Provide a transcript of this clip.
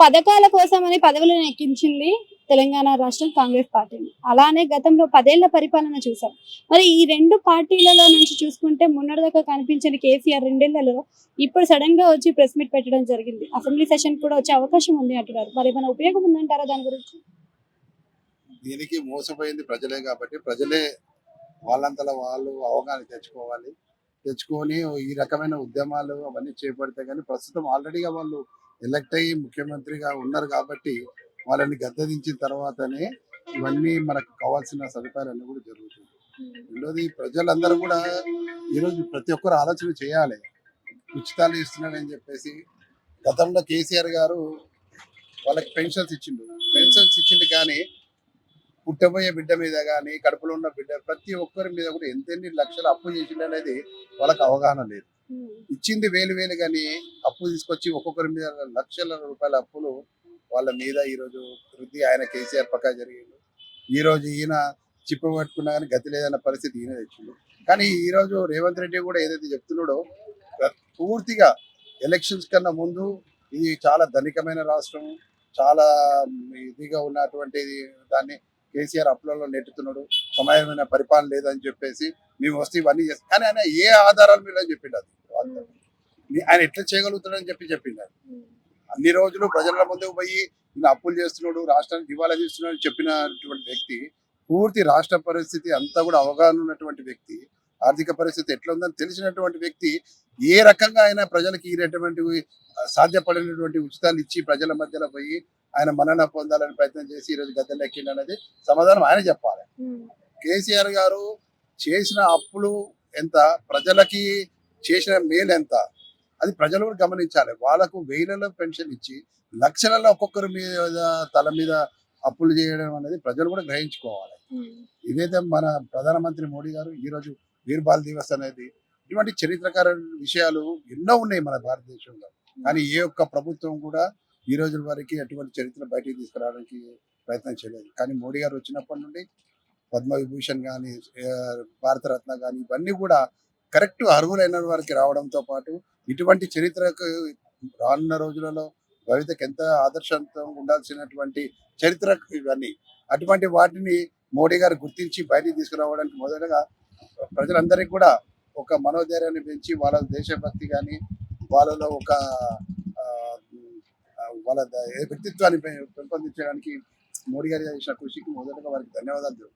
పథకాల కోసమని పదవులను ఎక్కించింది తెలంగాణ రాష్ట్రం కాంగ్రెస్ పార్టీని అలానే గతంలో పదేళ్ళ పరిపాలన చూసాం. మరి ఈ రెండు పార్టీలలో నుంచి చూసుకుంటే మొన్నటిదాకా కనిపించని కేసీఆర్ రెండేళ్ళలో ఇప్పుడు సడన్గా వచ్చి ప్రెస్ మీట్ పెట్టడం జరిగింది. అసెంబ్లీ సెషన్ కూడా వచ్చే అవకాశం ఉంది అంటున్నారు. మరి ఏమైనా ఉపయోగం ఉందంటారా దాని గురించి? దీనికి మోసపోయింది ప్రజలే కాబట్టి ప్రజలే వాళ్ళంతలా వాళ్ళు అవగాహన తెచ్చుకోవాలి. తెచ్చుకొని ఈ రకమైన ఉద్యమాలు అవన్నీ చేపడితే కానీ ప్రస్తుతం ఆల్రెడీగా వాళ్ళు ఎలక్ట్ అయ్యి ముఖ్యమంత్రిగా ఉన్నారు కాబట్టి వాళ్ళని గద్దెదించిన తర్వాతనే ఇవన్నీ మనకు కావాల్సిన సదుపాయాలన్నీ కూడా జరుగుతుంది రెండోది ప్రజలందరూ కూడా ఈరోజు ప్రతి ఒక్కరు ఆలోచన చేయాలి. ఉచితాలు ఇస్తున్నాడని చెప్పేసి గతంలో కేసీఆర్ గారు వాళ్ళకి పెన్షన్స్ ఇచ్చిండు. పెన్షన్స్ ఇచ్చిండు కానీ పుట్టబోయే బిడ్డ మీద కానీ కడుపులో ఉన్న బిడ్డ ప్రతి ఒక్కరి మీద కూడా ఎంతెన్ని లక్షలు అప్పు చేసిండు అనేది వాళ్ళకి అవగాహన లేదు. ఇచ్చింది వేలు వేలు కానీ అప్పు తీసుకొచ్చి ఒక్కొక్కరి మీద లక్షల రూపాయల అప్పులు వాళ్ళ మీద ఈరోజు వృద్ధి ఆయన కేసీఆర్ పక్కా జరిగింది ఈ రోజు ఈయన చిప్పు పట్టుకున్నా కానీ గతి లేదన్న పరిస్థితి ఈయన తెచ్చిండు. కానీ ఈ రోజు రేవంత్ రెడ్డి కూడా ఏదైతే చెప్తున్నాడో పూర్తిగా ఎలక్షన్స్ కన్నా ముందు ఇది చాలా ధనికమైన రాష్ట్రం చాలా ఇదిగా ఉన్నటువంటి దాన్ని కేసీఆర్ అప్పులలో నెట్టుతున్నాడు సమయమైన పరిపాలన లేదని చెప్పేసి మేము వస్తే ఇవన్నీ చేస్తాం కానీ ఆయన ఏ ఆధారాలు మీద చెప్పిండు అది. ఆయన ఎట్లా చేయగలుగుతాడని చెప్పి చెప్పిండు అన్ని రోజులు ప్రజల ముందుకు పోయి నేను అప్పులు చేస్తున్నాడు రాష్ట్రానికి దివాలా చేస్తున్నాడు చెప్పినటువంటి వ్యక్తి పూర్తి రాష్ట్ర పరిస్థితి అంతా కూడా అవగాహన ఉన్నటువంటి వ్యక్తి ఆర్థిక పరిస్థితి ఎట్లా ఉందని తెలిసినటువంటి వ్యక్తి ఏ రకంగా ఆయన ప్రజలకు ఇటువంటి సాధ్యపడినటువంటి ఉచితాలు ఇచ్చి ప్రజల మధ్యలో పోయి ఆయన మనన పొందాలని ప్రయత్నం చేసి ఈరోజు గద్దెలు ఎక్కిండు అనేది సమాధానం ఆయన చెప్పాలి. కేసీఆర్ గారు చేసిన అప్పులు ఎంత ప్రజలకి చేసిన మేలు ఎంత అది ప్రజలు కూడా గమనించాలి. వాళ్ళకు వేలలో పెన్షన్ ఇచ్చి లక్షలలో ఒక్కొక్కరి మీద తల మీద అప్పులు చేయడం అనేది ప్రజలు కూడా గ్రహించుకోవాలి. ఇదైతే మన ప్రధానమంత్రి మోడీ గారు ఈ రోజు వీర్బాల్ దివస్ అనేది ఇటువంటి చరిత్రకార విషయాలు ఎన్నో ఉన్నాయి మన భారతదేశంలో. కానీ ఏ ఒక్క ప్రభుత్వం కూడా ఈ రోజుల వరకు ఎటువంటి చరిత్ర బయటికి తీసుకురావడానికి ప్రయత్నం చేయలేదు. కానీ మోడీ గారు వచ్చినప్పటి నుండి పద్మ విభూషణ్ కానీ భారతరత్న కానీ ఇవన్నీ కూడా కరెక్ట్ అర్హులైన వారికి రావడంతో పాటు ఇటువంటి చరిత్రకు రానున్న రోజులలో భవితకు ఎంత ఆదర్శంతం ఉండాల్సినటువంటి చరిత్ర ఇవన్నీ. అటువంటి వాటిని మోడీ గారు గుర్తించి బయటికి తీసుకురావడానికి మొదటగా ప్రజలందరికీ కూడా ఒక మనోధైర్యాన్ని పెంచి వాళ్ళ దేశభక్తి కానీ వాళ్ళలో ఒక వాళ్ళ ద- వ్యక్తిత్వాన్ని పె- పెంపొందించడానికి మోడీ గారు చేసిన కృషికి మొదటగా వారికి ధన్యవాదాలు